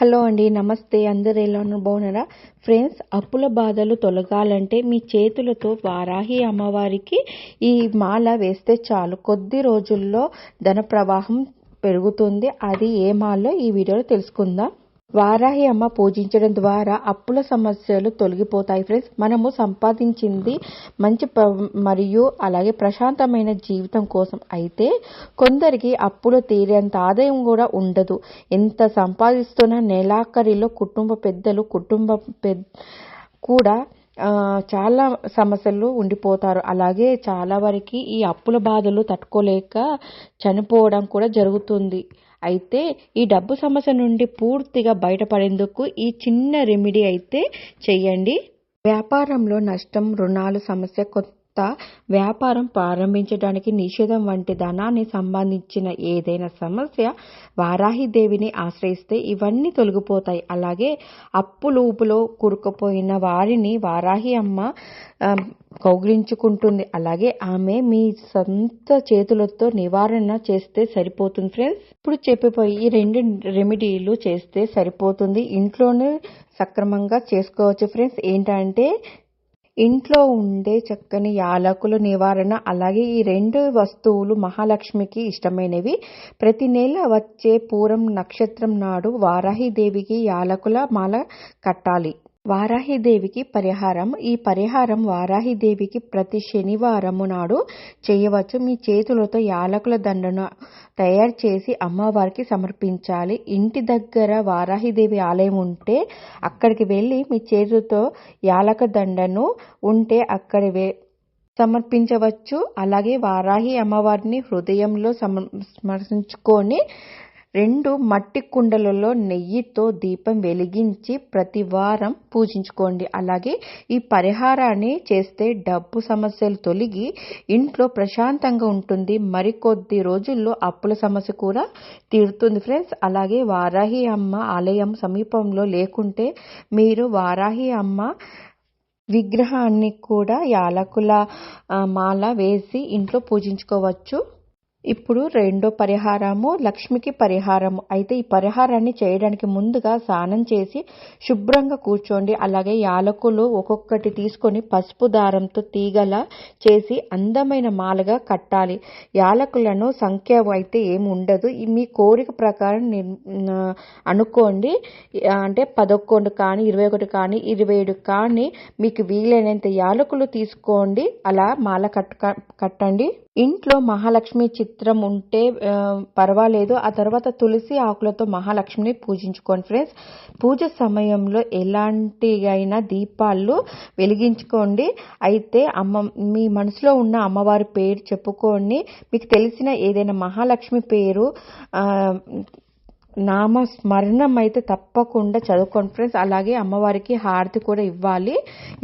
Hello అండి నమస్తే. అందరు ఎలా బాగున్నారా? ఫ్రెండ్స్ అప్పుల బాధలు తొలగాలంటే మీ చేతులతో వారాహి అమ్మవారికి ఈ మాల వేస్తే చాలు. కొద్ది రోజుల్లో ధన ప్రవాహం పెరుగుతుంది. అది ఏ మాలో? ఈ వీడియోలో తెలుసుకుందాం. వారాహి అమ్మ పూజించడం ద్వారా అప్పుల సమస్యలు తొలగిపోతాయి ఫ్రెండ్స్. మనము సంపాదించింది మంచి మరియు అలాగే ప్రశాంతమైన జీవితం కోసం అయితే కొందరికి అప్పులు తీరేంత ఆదాయం కూడా ఉండదు. ఎంత సంపాదిస్తున్న నెలాఖరిలో కుటుంబ పెద్దలు కుటుంబ పెద్ద కూడా చాలా సమస్యలు ఉండిపోతారు. అలాగే చాలా వరకు ఈ అప్పుల బాధలు తట్టుకోలేక చనిపోవడం కూడా జరుగుతుంది. అయితే ఈ డబ్బు సమస్య నుండి పూర్తిగా బయటపడేందుకు ఈ చిన్న రెమెడీ అయితే చేయండి వ్యాపారంలో నష్టం రుణాలు సమస్య కొత్త వ్యాపారం ప్రారంభించడానికి నిషేధం వంటి ధనాన్ని సంబంధించిన ఏదైనా సమస్య వారాహిదేవిని ఆశ్రయిస్తే ఇవన్నీ తొలగిపోతాయి. అలాగే అప్పులూపులో కూరుకుపోయిన వారిని వారాహి అమ్మ కౌగిలించుకుంటుంది. అలాగే ఆమె మీ సొంత చేతులతో నివారణ చేస్తే సరిపోతుంది ఫ్రెండ్స్. ఇప్పుడు చెప్పిపోయి ఈ రెండు రెమెడీలు చేస్తే సరిపోతుంది. ఇంట్లోనే సక్రమంగా చేసుకోవచ్చు ఫ్రెండ్స్. ఏంటంటే ఇంట్లో ఉండే చక్కని యాలకుల నివారణ అలాగే ఈ రెండు వస్తువులు మహాలక్ష్మికి ఇష్టమైనవి. ప్రతి నెల వచ్చే పూరం నక్షత్రం నాడు వారాహిదేవికి యాలకుల మాల కట్టాలి. వారాహిదేవికి పరిహారం. ఈ పరిహారం వారాహిదేవికి ప్రతి శనివారము నాడు చేయవచ్చు. మీ చేతులతో యాలకుల దండను తయారు చేసి అమ్మవారికి సమర్పించాలి. ఇంటి దగ్గర వారాహిదేవి ఆలయం ఉంటే అక్కడికి వెళ్ళి మీ చేతులతో యాలక దండను ఉంటే అక్కడ సమర్పించవచ్చు. అలాగే వారాహి అమ్మవారిని హృదయంలో స్మరించుకొని రెండు మట్టి కుండలలో నెయ్యితో దీపం వెలిగించి ప్రతి వారం పూజించుకోండి. అలాగే ఈ పరిహారాన్ని చేస్తే డబ్బు సమస్యలు తొలగి ఇంట్లో ప్రశాంతంగా ఉంటుంది. మరికొద్ది రోజుల్లో అప్పుల సమస్య కూడా తీరుతుంది ఫ్రెండ్స్. అలాగే వారాహి అమ్మ ఆలయం సమీపంలో లేకుంటే మీరు వారాహి అమ్మ విగ్రహాన్ని కూడా యాలకుల మాల వేసి ఇంట్లో పూజించుకోవచ్చు. ఇప్పుడు రెండో పరిహారము లక్ష్మికి పరిహారము. అయితే ఈ పరిహారాన్ని చేయడానికి ముందుగా స్నానం చేసి శుభ్రంగా కూర్చోండి. అలాగే యాలకులు ఒక్కొక్కటి తీసుకొని పసుపు దారంతో తీగల చేసి అందమైన మాలగా కట్టాలి. యాలకులను సంఖ్య అయితే ఏమి ఉండదు. మీ కోరిక ప్రకారం అనుకోండి. అంటే పదకొండు కానీ ఇరవై ఒకటి కానీ ఇరవై ఏడు కానీ మీకు వీలైనంత యాలకులు తీసుకోండి. అలా మాల కట్ట కట్టండి. ఇంట్లో మహాలక్ష్మి చిత్ చిత్రం ఉంటే పర్వాలేదు. ఆ తర్వాత తులసి ఆకులతో మహాలక్ష్మిని పూజించుకోండి ఫ్రెండ్స్. పూజ సమయంలో ఎలాంటి అయినా దీపాలు వెలిగించుకోండి. అయితే అమ్మ మీ మనసులో ఉన్న అమ్మవారి పేరు చెప్పుకొని మీకు తెలిసిన ఏదైనా మహాలక్ష్మి పేరు నామ స్మరణం అయితే తప్పకుండా చదువుకోండి ఫ్రెండ్స్. అలాగే అమ్మవారికి హారతి కూడా ఇవ్వాలి.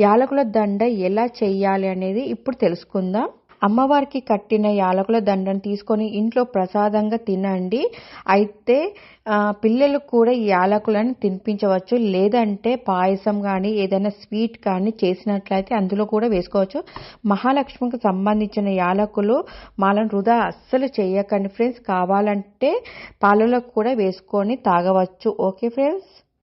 యాలకుల దండ ఎలా చేయాలి అనేది ఇప్పుడు తెలుసుకుందాం. అమ్మవారికి కట్టిన యాలకుల దండను తీసుకొని ఇంట్లో ప్రసాదంగా తినండి. అయితే పిల్లలు కూడా ఈ యాలకులను తినిపించవచ్చు. లేదంటే పాయసం కానీ ఏదైనా స్వీట్ కానీ చేసినట్లయితే అందులో కూడా వేసుకోవచ్చు. మహాలక్ష్మికి సంబంధించిన యాలకులు మాలను వృధా అస్సలు చేయకండి ఫ్రెండ్స్. కావాలంటే పాలలో కూడా వేసుకొని తాగవచ్చు. Okay friends?